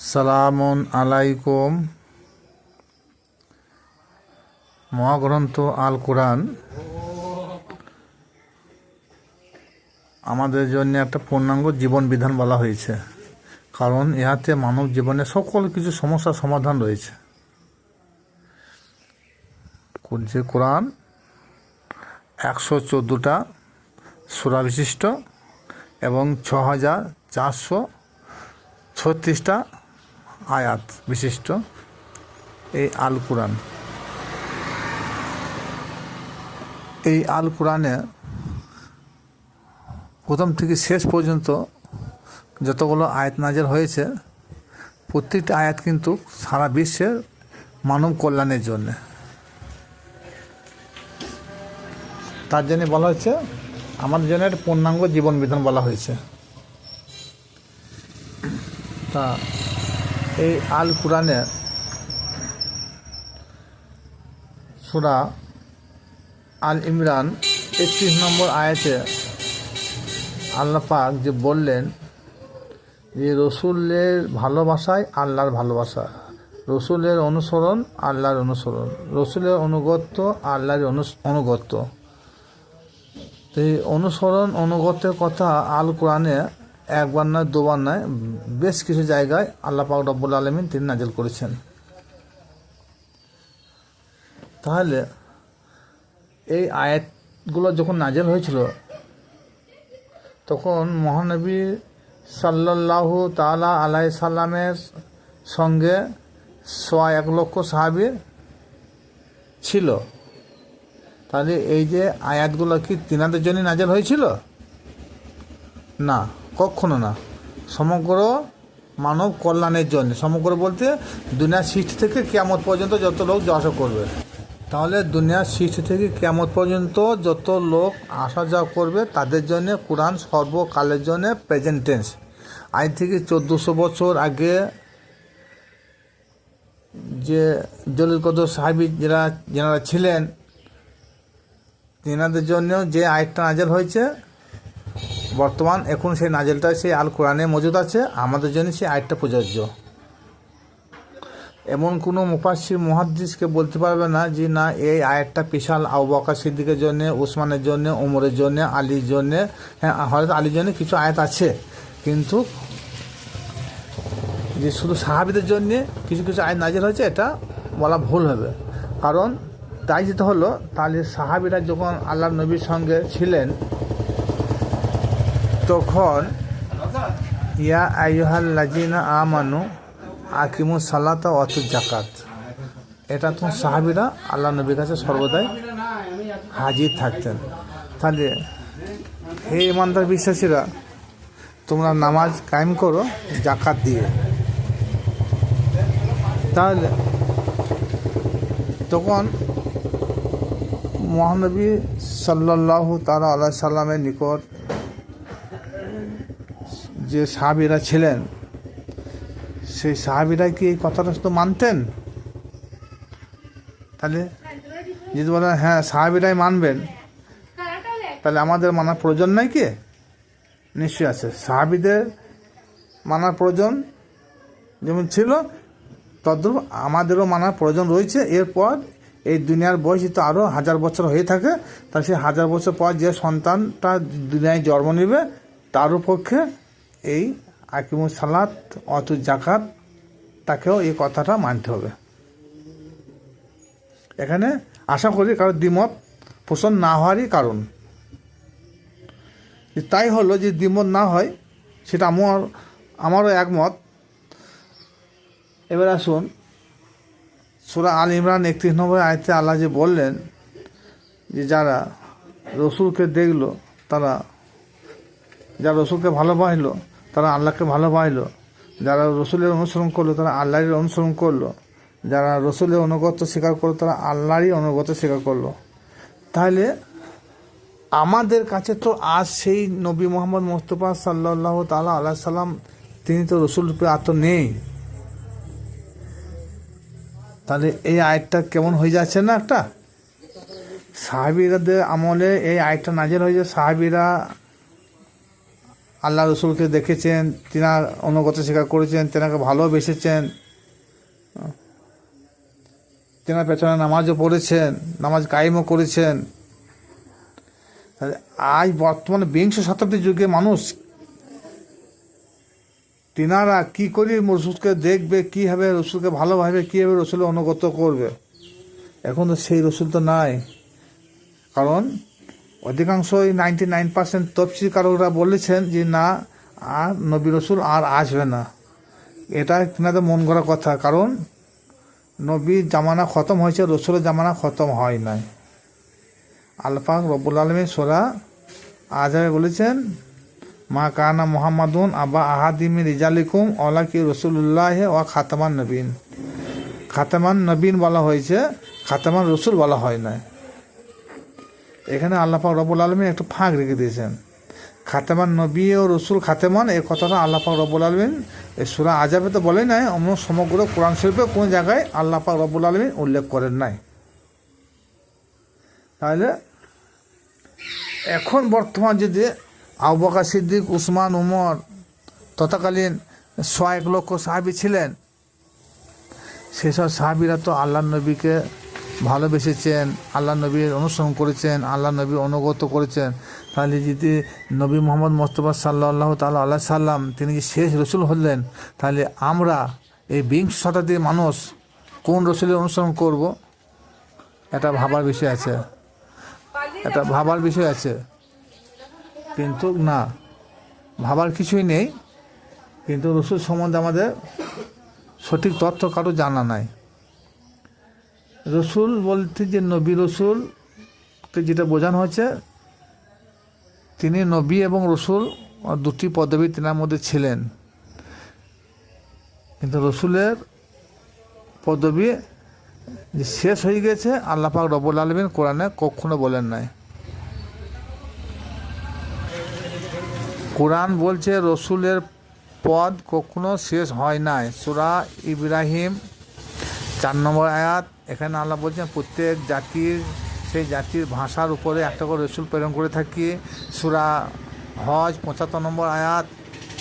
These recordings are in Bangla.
সালামুন আলাইকুম। মহাগ্রন্থ আল কোরআন। আমাদের জন্য একটা পূর্ণাঙ্গ জীবন বিধান বলা হয়েছে। কারণ ইহাতে মানব জীবনে সকল কিছু সমস্যার সমাধান রয়েছে। যে কোরআন? একশো চোদ্দোটা সুরা বিশিষ্ট এবং ছ হাজার চারশো ছত্রিশটা আয়াত বিশিষ্ট, এই আল কোরআন এই আল কোরআনে প্রথম থেকে শেষ পর্যন্ত যতগুলো আয়াত নাজের হয়েছে, প্রত্যেকটি আয়াত কিন্তু সারা বিশ্বের মানব কল্যাণের জন্যে। তার জন্য বলা হয়েছে, আমাদের জন্য একটা পূর্ণাঙ্গ জীবন বিধান বলা হয়েছে। তা এই আল কোরআনে সুরা আল ইমরান একত্রিশ নম্বর আয়াতে আল্লাহ পাক যে বললেন যে রসুলের ভালোবাসায় আল্লাহর ভালোবাসা। রসুলের অনুসরণ আল্লাহর অনুসরণ। রসুলের অনুগত্য আল্লাহর অনু- অনুগত্য। এই অনুসরণ, অনুগত্যের কথা আল কোরআনে একবার নয় দুবার নয়, বেশ কিছু জায়গায় আল্লাহ পাক রব্বুল আলমিন তিনি নাজেল করেছেন। তাহলে এই আয়াতগুলো যখন নাজেল হয়েছিল, তখন মহানবী সাল্লাল্লাহু তাআলা আলাই সাল্লামের সঙ্গে সোয়া এক লক্ষ সাহাবি ছিল। তাহলে এই যে আয়াতগুলো কি তিনাদের জন্য নাজেল হয়েছিল? না। কখনো না। সমগ্র মানব কল্যাণের জন্য। সমগ্র বলতে দুনিয়ার সৃষ্টি থেকে কেয়ামত পর্যন্ত যত লোক যাওয়া করবে। তাহলে দুনিয়ার সৃষ্টি থেকে কেয়ামত পর্যন্ত যত লোক আসা যাওয়া করবে, তাদের জন্য কোরআন সর্বকালের জন্য প্রেজেন্ট টেন্স আজ থেকে চোদ্দোশো বছর আগে যে জলিল কদর সাহাবি যারা যেনারা ছিলেন, তেনাদের জন্য যে আয়টা নাজেল হয়েছে বর্তমান এখন সেই নাজেলটা সেই আল কোরআনে মজুদ আছে, আমাদের জন্য সেই আয়টা প্রযোজ্য। এমন কোনো মুফাসির মুহাদ্দিসকে বলতে পারবে না যে না, এই আয়াতটা বিশাল বকর সিদ্দিকের জন্য, ওসমানের জন্য, ওমরের জন্য, আলীর জন্য হ্যাঁ হয়তো আলীর জন্য কিছু আয়াত আছে। কিন্তু যে শুধু সাহাবিদের জন্য কিছু কিছু আয়াত নাজির হয়েছে, এটা বলা ভুল হবে। কারণ তাই যেতে হলো, তাহলে সাহাবিরা যখন আল্লাহ নবীর সঙ্গে ছিলেন তখন, ইয়া আইহাল লাজিনা আমানু আকিমু সালাতা অত জাকাত এটা তখন সাহাবিরা আল্লাহ নবীর কাছে সর্বদাই হাজির থাকতেন। তাহলে, হে ইমানদার বিশ্বাসীরা, তোমরা নামাজ কায়েম করো জাকাত দিয়ে। তাহলে, তখন মহানবী সাল্লাহ তালা আল্লাহ সাল্লামের নিকট যে সাহাবিরা ছিলেন, সেই সাহাবিরা কি এই কথাটা শুধু মানতেন? তাহলে যদি বলেন হ্যাঁ সাহাবিরাই মানবেন, তাহলে আমাদের মানার প্রয়োজন নাই কি? নিশ্চয়ই আছে। সাহাবিদের মানার প্রয়োজন যেমন ছিল, তদ্রূপ আমাদেরও মানার প্রয়োজন রয়েছে। এরপর এই দুনিয়ার বয়স তো আরও হাজার বছর হয়ে থাকে, তাহলে সেই হাজার বছর পর যে সন্তানটা দুনিয়ায় জন্ম নেবে, তারও পক্ষে এই আকিমুল সালাত, অত জাকাত তাকেও এই কথাটা মানতে হবে। এখানে আশা করি কারও দ্বিমত পোষণ না হওয়ারই কারণ। তাই হলো যে দ্বিমত না হয়, সেটা আমার, আমারও একমত। এবার আসুন, সুরা আল ইমরান একত্রিশ নম্বর আয়তে আল্লাহ যে বললেন যে যারা রসুলকে দেখল, তারা, যারা রসুলকে ভালোবাসলো তারা আল্লাহকে ভালো ভালোবাসলো। যারা রসুলের অনুসরণ করল, তারা আল্লাহর অনুসরণ করল। যারা রসুলের অনুগত স্বীকার করল, তারা আল্লাহরই অনুগত স্বীকার করল। তাহলে আমাদের কাছে তো আজ সেই নবী মোহাম্মদ মোস্তফা সাল্লাহ তালা আল্লাহ সাল্লাম, তিনি তো রসুল রূপে আর তো নেই। তাহলে এই আয়টা কেমন হয়ে যাচ্ছে না একটা? সাহাবিরাদের আমলে এই আয়টা নাজের হয়েছে। সাহাবিরা আল্লাহ রসুলকে দেখেছেন, তিনার অনুগত স্বীকার করেছেন, তেনাকে ভালোবেসেছেন। তেনার পেছনে নামাজও পড়েছেন, নামাজ কায়েমও করেছেন। আজ বর্তমানে বিংশ শতাব্দীর যুগে মানুষ তিনারা কি করে রসুলকে দেখবে, কীভাবে রসুলকে ভালোভাবে, কীভাবে রসুলের অনুগত করবে? এখন তো সেই রসুল তো নাই। কারণ অধিকাংশই নাইনটি নাইন পার্সেন্ট তফসিকারকরা বলেছেন যে, না, আর নবী রসুল আর আসবে না। এটা তিনাদের মন করা কথা, কারণ নবীর জামানা খতম হয়েছে, রসুলের জামানা খতম হয় নাই। আলফাক রব্বুল আলমী সোরা আজহাবে বলেছেন, মা কানা মোহাম্মদুন আবা আহাদিমি রিজালিকুম ওলা কি রসুল্লাহ ও খাতামান নবীন। খাতামান নবীন বলা হয়েছে, খাতামান রসুল বলা হয় নাই। এখানে আল্লাপাক রব্বুল আলমী একটু ফাঁক রেখে দিয়েছেন। খাতেমান নবী ও রসুল খাতেমান এই কথাটা আল্লাপাক রব্বুল আলমিন এই সুরা আজাবে তো বলেই নাই অন্য সমগ্র কোরআন শরীফে কোনো জায়গায় আল্লাপাক রব্বুল আলমিন উল্লেখ করেন নাই। তাহলে এখন বর্তমান যদি আবকা সিদ্দিক, উসমান, উমর তথাকালীন ছয়েক লক্ষ সাহাবি ছিলেন, সেসব সাহাবিরা তো আল্লাহ নবীকে ভালোবেসেছেন, আল্লাহ নবীর অনুসরণ করেছেন, আল্লাহ নবীর অনুগত করেছেন। তাহলে যদি নবী মোহাম্মদ মোস্তফা সাল্লাহ তাল্লাহ আল্লাহ সাল্লাম, তিনি যে শেষ রসুল হলেন, তাহলে আমরা এই বিংশ শতাব্দীর মানুষ কোন রসুলের অনুসরণ করব? এটা ভাবার বিষয় আছে। এটা ভাবার বিষয় আছে। কিন্তু না, ভাবার কিছুই নেই। কিন্তু রসুল সম্বন্ধে আমাদের সঠিক তথ্য কারও জানা নাই। রসুল বলতে যে নবী রসুলকে যেটা বোঝানো হয়েছে, তিনি নবী এবং রসুল দুটি পদবী তেনার মধ্যে ছিলেন। কিন্তু রসুলের পদবী যে শেষ হয়ে গেছে আল্লাপাক রবুল আলমিন কোরআনে কখনো বলেন নাই। কোরআন বলছে রসুলের পদ কখনো শেষ হয় নাই। সুরা ইব্রাহিম চার নম্বর আয়াত এখানে আল্লাহ বলছেন, প্রত্যেক জাতির, সেই জাতির ভাষার উপরে একটা করে রসুল প্রেরণ করে থাকি। সুরা হজ, পঁচাত্তর নম্বর আয়াত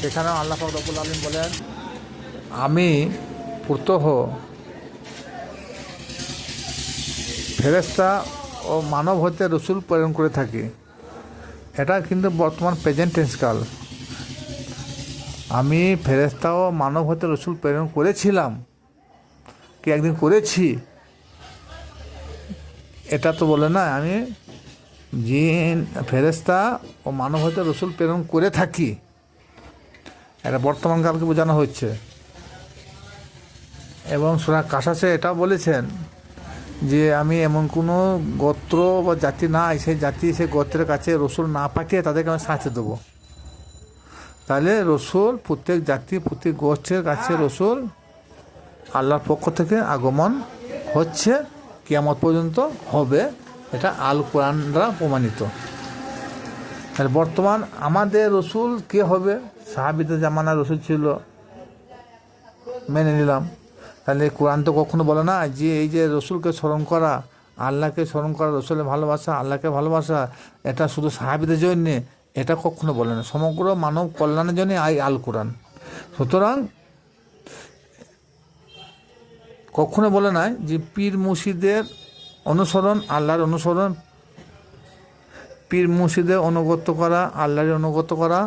সেখানেও আল্লাহ রবুল আলম বলেন, আমি প্রতহ ফেরেস্তা ও মানব হতে রসুল প্রেরণ করে থাকি। এটা কিন্তু বর্তমান প্রেজেন্ট টেন্স কাল। আমি ফেরেস্তা ও মানব হতে রসুল প্রেরণ করেছিলাম। কি একদিন করেছি? এটা তো বলে না, আমি জিন ফেরেস্তা ও মানব হতে রসুল প্রেরণ করে থাকি। এটা বর্তমান কালকে বোঝানো হচ্ছে এবং সুরা কাশাসে এটা বলেছেন যে আমি এমন কোনো গোত্র বা জাতি নাই, সেই জাতি, সেই গোত্রের কাছে রসুল না পাঠিয়ে তাদেরকে আমি সাঁচে দেবো। তাহলে রসুল প্রত্যেক জাতি, প্রত্যেক গোষ্ঠীর কাছে রসুল আল্লাহর পক্ষ থেকে আগমন হচ্ছে। কিয়ামত পর্যন্ত হবে, এটা আল কোরআন দ্বারা প্রমাণিত। তাহলে বর্তমান আমাদের রসুল কে হবে? সাহাবিদের জামানা রসুল ছিল। মেনে নিলাম। তাহলে কোরআন তো কখনো বলে না যে এই যে রসুলকে স্মরণ করা, আল্লাহকে স্মরণ করা, রসুলের ভালোবাসা, আল্লাহকে ভালোবাসা, এটা শুধু সাহাবিদের জন্যে, এটা কখনো বলে না। সমগ্র মানব কল্যাণের জন্য আই আল কোরআন সুতরাং কখনো বলে নাই যে পীর মুর্শিদের অনুসরণ, আল্লাহর অনুসরণ, পীর মুর্শিদের অনুগত করা, আল্লাহর অনুগত করা,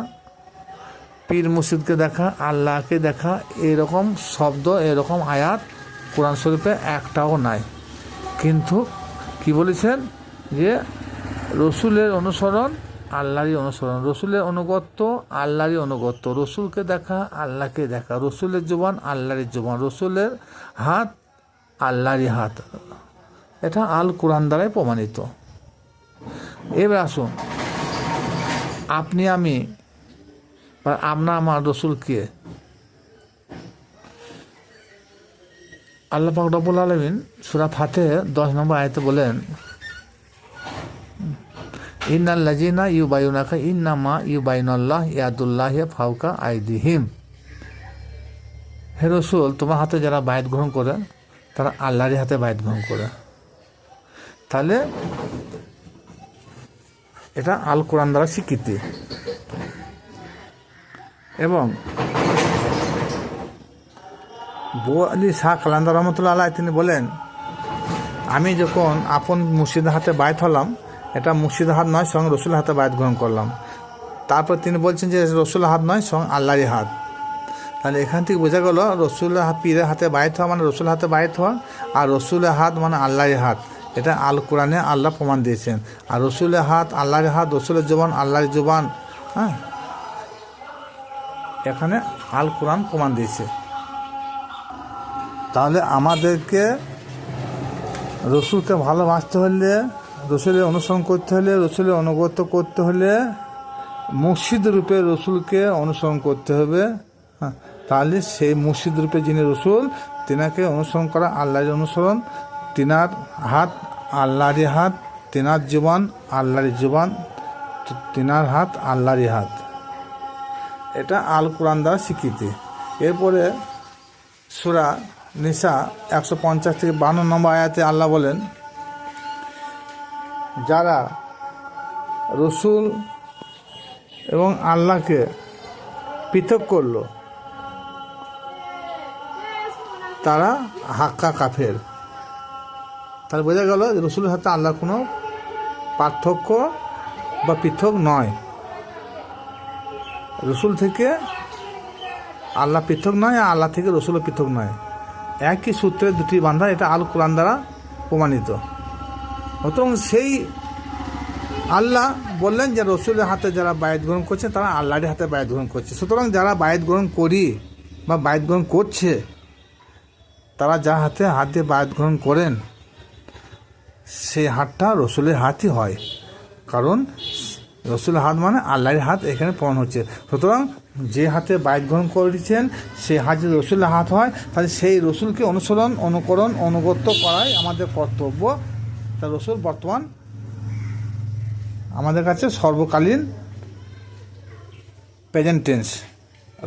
পীর মুর্শিদকে দেখা, আল্লাহকে দেখা, এরকম শব্দ, এরকম আয়াত কোরআন শরীফে একটাও নাই। কিন্তু কি বলেছেন যে রসুলের অনুসরণ আল্লাহরই অনুসরণ। রসুলের অনুগত্য আল্লাহরই অনুগত্য। রসুলকে দেখা, আল্লাহকে দেখা। রসুলের জবান আল্লাহরের জবান। রসুলের হাত আল্লাহরই হাত। এটা আল কোরআন দ্বারাই প্রমাণিত। এবার আসুন, আপনি, আমি, বা আপনা আমার রসুলকে আল্লাহ পাক রব্বুল আলমিন সুরা ফাতে দশ নম্বর আয়তে বলেন ইন্নাল্লাজিনা ইউ বায়ুনাকা ইন্নামা ইউ বাইনাল্লাহ ইয়াদুল্লাহ ফাউকা আইদিহিম। হে রসুল, তোমার হাতে যারা বায়ত গ্রহণ করে, তারা আল্লাহরই হাতে বায়ত গ্রহণ করে। তাহলে এটা আল কোরআন দ্বারা স্বীকৃতি। এবং বউ আলী শাহ কালান্দার রহমতুল্লাহ আলাই তিনি বলেন, আমি যখন আপন মুর্শিদ হাতে বায়ত হলাম এটা মুর্শিদ হাত নয় সঙ্গে রসুল হাতে বায়ত গ্রহণ করলাম। তারপর তিনি বলছেন যে রসুল হাত নয় সঙ্গে আল্লাহরই হাত। তাহলে এখান থেকে বোঝা গেল রসুল পীরের হাতে বায়ত হওয়া মানে রসুল হাতে বায়ত হওয়া, আর রসুলের হাত মানে আল্লাহর হাত। এটা আল কোরআনে আল্লাহ প্রমাণ দিয়েছেন। আর রসুলের হাত আল্লাহর হাত, রসুলের জবান আল্লাহর জবান হ্যাঁ? এখানে আল কোরআন প্রমাণ দিয়েছে। তাহলে আমাদেরকে রসুলকে ভালোবাসতে হলে রসুলের অনুসরণ করতে হলে, রসুলের অনুগত করতে হলে মুর্শিদ রূপে রসুলকে অনুসরণ করতে হবে। হ্যাঁ তাহলে সেই মুর্শিদ রূপে যিনি রসুল, তিনাকে অনুসরণ করা আল্লাহর অনুসরণ। তিনার হাত আল্লাহরই হাত, তিনার জবান আল্লাহর জবান তিনার হাত আল্লাহরই হাত। এটা আল কোরআন দ্বারা স্বীকৃতি। এরপরে সুরা নিসা একশো পঞ্চাশ থেকে বান্ন নম্বর আয়াতে আল্লাহ বলেন যারা রসুল এবং আল্লাহকে পৃথক করল, তারা হাক্কা কাফের। তাহলে বোঝা গেল রসুলের সাথে আল্লাহর কোনো পার্থক্য বা পৃথক নয়। রসুল থেকে আল্লাহ পৃথক নয় আর আল্লাহ থেকে রসুলও পৃথক নয়। একই সূত্রে দুটি বান্ধা এটা আল কোরআন দ্বারা প্রমাণিত। অতং সেই আল্লাহ বললেন যে রসুলের হাতে যারা বায়াত গ্রহণ করছে, তারা আল্লাহর হাতে বায়াত গ্রহণ করছে। সুতরাং যারা বায়াত গ্রহণ করি বা বায়াত গ্রহণ করছে, তারা যা হাতে হাত দিয়ে বায়াত গ্রহণ করেন, সেই হাতটা রসুলের হাতই হয়। কারণ রসুলের হাত মানে আল্লাহর হাত এখানে প্রমাণ হচ্ছে। সুতরাং যে হাতে বায়াত গ্রহণ করেছেন, সেই হাত যদি রসুলের হাত হয়, তাহলে সেই রসুলকে অনুসরণ, অনুকরণ অনুগত্য করাই আমাদের কর্তব্য। তা রসুল, বর্তমান আমাদের কাছে সর্বকালীন প্রেজেন্ট টেন্স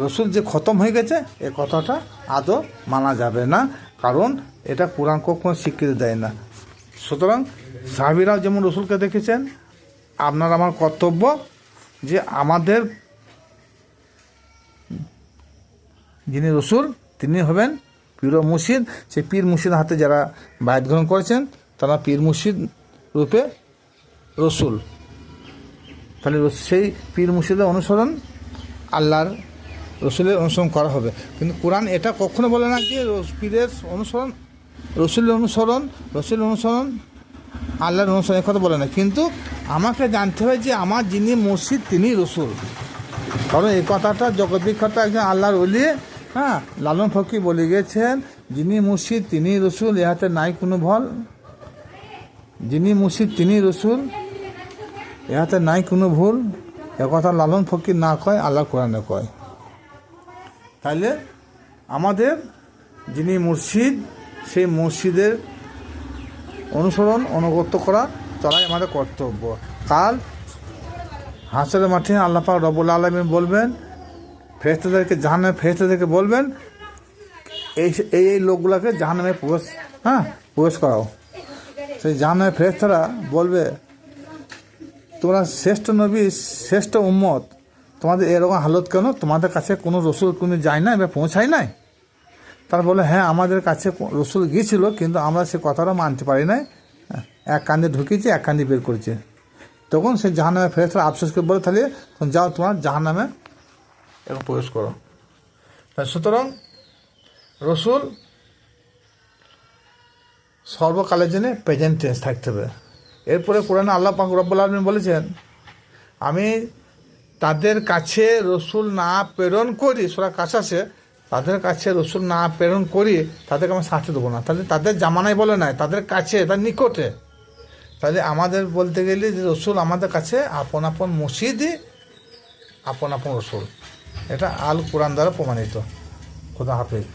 রসুল যে খতম হয়ে গেছে, এ কথাটা আদৌ মানা যাবে না, কারণ এটা কোরআন কখনো স্বীকৃতি দেয় না। সুতরাং সাহাবিরাও যেমন রসুলকে দেখেছেন, আপনার আমার কর্তব্য যে আমাদের যিনি রসুল, তিনি হবেন পীর মুর্শিদ। সেই পীর মুর্শিদ হাতে যারা বায়াত গ্রহণ করেছেন তারা পীর মুর্শিদ রূপে রসুল। তাহলে সেই পীর মুর্শিদের অনুসরণ আল্লাহর রসুলের অনুসরণ করা হবে। কিন্তু কোরআন এটা কখনো বলে না যে পীরের অনুসরণ, রসুলের অনুসরণ রসুলের অনুসরণ, আল্লাহর অনুসরণ কথা বলে না। কিন্তু আমাকে জানতে হবে যে আমার যিনি মসজিদ তিনি রসুল। কারণ এই কথাটা জগৎ বিখ্যাত একজন আল্লাহর অলি হ্যাঁ লালন ফকির বলে গেছেন যিনি মুর্শিদ তিনি রসুল ইহাতে নাই কোনো ভল। যিনি মুর্শিদ, তিনি রসুল। ইহাতে নাই কোনো ভুল। এ কথা লালন ফকির না কয়, আল্লাহ কোরআনে কয়। তাহলে আমাদের যিনি মুর্শিদ, সেই মুর্শিদের অনুসরণ, অনুগত্য করা, চলাই আমাদের কর্তব্য। কাল হাসরের মাঠে আল্লাহ পাক রবুল আলমী বলবেন ফেরেস্তাদেরকে জাহান্নামে ফেরেস্তাদেরকে বলবেন এই এই লোকগুলোকে জাহান্নামে প্রবেশ হ্যাঁ প্রবেশ করাও। সেই জাহান্নামে ফেরেস্তারা বলবে তোমরা শ্রেষ্ঠ নবী শ্রেষ্ঠ উম্মত তোমাদের এরকম হালত কেন? তোমাদের কাছে কোনো রসুল কোনো যায় না এবার পৌঁছায় নাই? তারা বলে হ্যাঁ আমাদের কাছে রসুল গিয়েছিল কিন্তু আমরা সে কথাটা মানতে পারি নাই। হ্যাঁ, এক কান্দে ঢুকিয়েছি এক কান্দে বের করেছে। তখন সে জাহান নামে ফেরে আফসোস করে বলে তাহলে তখন যাও তোমার জাহান নামে এবং প্রবেশ করো। সুতরাং রসুল সর্বকালের জন্য প্রেজেন্ট টেন্স থাকতে হবে। এরপরে কোরআনে আল্লাহ পাক রব্বুল আলমিন বলেছেন, আমি তাদের কাছে রসুল না প্রেরণ করি, সোরা কাছাসে তাদের কাছে রসুল না প্রেরণ করি, তাদেরকে আমি শাস্তি দেবো না। তাহলে তাদের জামানায় বলে নাই, তাদের কাছে তার নিকটে। তাহলে আমাদের বলতে গেলে যে রসুল আমাদের কাছে আপন আপন মসজিদই আপন আপন রসুল। এটা আল কোরআন দ্বারা প্রমাণিত। খোদা হাফিজ।